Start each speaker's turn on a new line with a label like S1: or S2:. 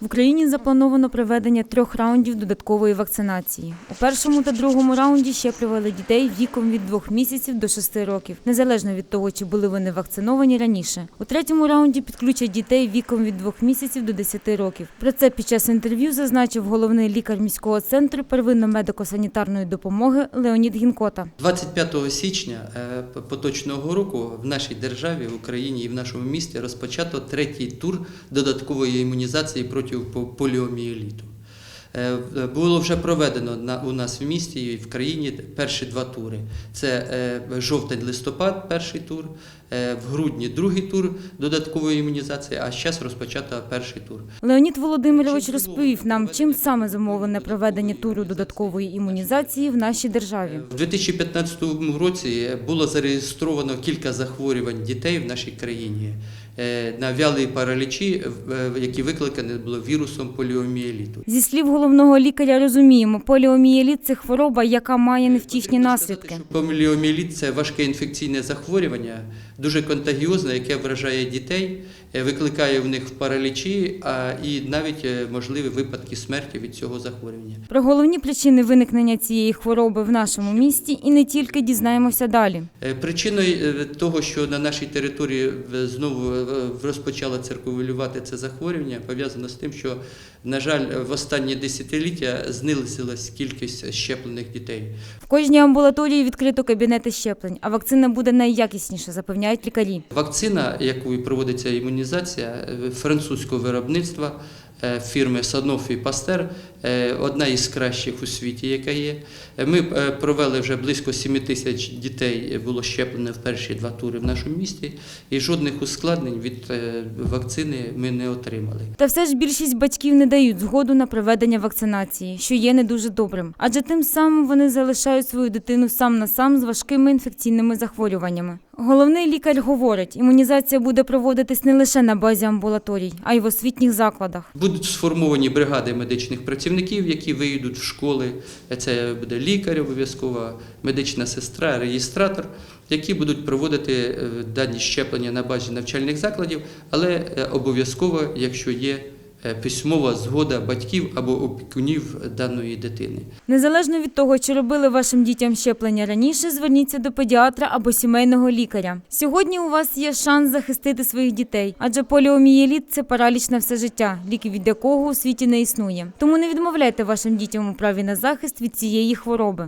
S1: В Україні заплановано проведення трьох раундів додаткової вакцинації. У першому та другому раунді щеплювали дітей віком від двох місяців до шести років, незалежно від того, чи були вони вакциновані раніше. У третьому раунді підключать дітей віком від двох місяців до 10 років. Про це під час інтерв'ю зазначив головний лікар міського центру первинно-медико-санітарної допомоги Леонід Гінкота.
S2: 25 січня е, поточного року в нашій державі, в Україні і в нашому місті розпочато третій тур додаткової імунізації проти по- поліомієліту. Е, Було вже проведено у нас в місті і в країні перші два тури. Це е, жовтень-листопад, перший тур, е, в грудні другий тур додаткової імунізації, а зараз розпочато перший тур.
S1: Леонід Володимирович розповів нам, чим саме замовлене проведення туру додаткової імунізації в нашій державі.
S2: У 2015 році було зареєстровано кілька захворювань дітей в нашій країні е, на вялі паралічі, е, які викликані були вірусом поліомієліту.
S1: Зі слів головного лікаря, розуміємо, поліомієліт – це хвороба, яка має невтішні наслідки.
S2: сказати, що Поліомієліт – це важке інфекційне захворювання, дуже контагіозне, яке вражає дітей, е, викликає в них паралічі а, і навіть е, можливі випадки смерті від цього захворювання.
S1: Про головні причини виникнення цієї хвороби в нашому місті і не тільки дізнаємося далі.
S2: Е, Причиною е, того, що на нашій території е, знову е, розпочало циркулювати це захворювання, пов'язано з тим, що, на жаль, в останні десятиліття знизилась кількість щеплених дітей.
S1: В кожній амбулаторії відкрито кабінети щеплень, а вакцина буде найякісніша, запевняють лікарі.
S2: Вакцина, якою проводиться імунізація е, французького виробництва е, фірми Sanofi Pasteur, е, одна із кращих у світі, яка є. Е, Ми е, провели вже близько 7 тисяч дітей е, було щеплено в перші два тури в нашому місті, і жодних ускладнень від е, вакцини ми не отримали.
S1: Та все ж більшість батьків не дають згоду на проведення вакцинації, що є не дуже добрим. Адже тим самим вони залишають свою дитину сам на сам з важкими інфекційними захворюваннями. Головний лікар говорить, імунізація буде проводитись не лише на базі амбулаторій, а й в освітніх закладах.
S2: Будуть сформовані бригади медичних працівників, які виїдуть в школи. Це буде лікар обов'язково, медична сестра, реєстратор, які будуть проводити е, дані щеплення на базі навчальних закладів, але е, обов'язково, якщо є письмова згода батьків або опікунів даної дитини.
S1: Незалежно від того, чи робили вашим дітям щеплення раніше, зверніться до педіатра або сімейного лікаря. Сьогодні у вас є шанс захистити своїх дітей, адже поліомієліт – це параліч на все життя, ліки від якого у світі не існує. Тому не відмовляйте вашим дітям у праві на захист від цієї хвороби.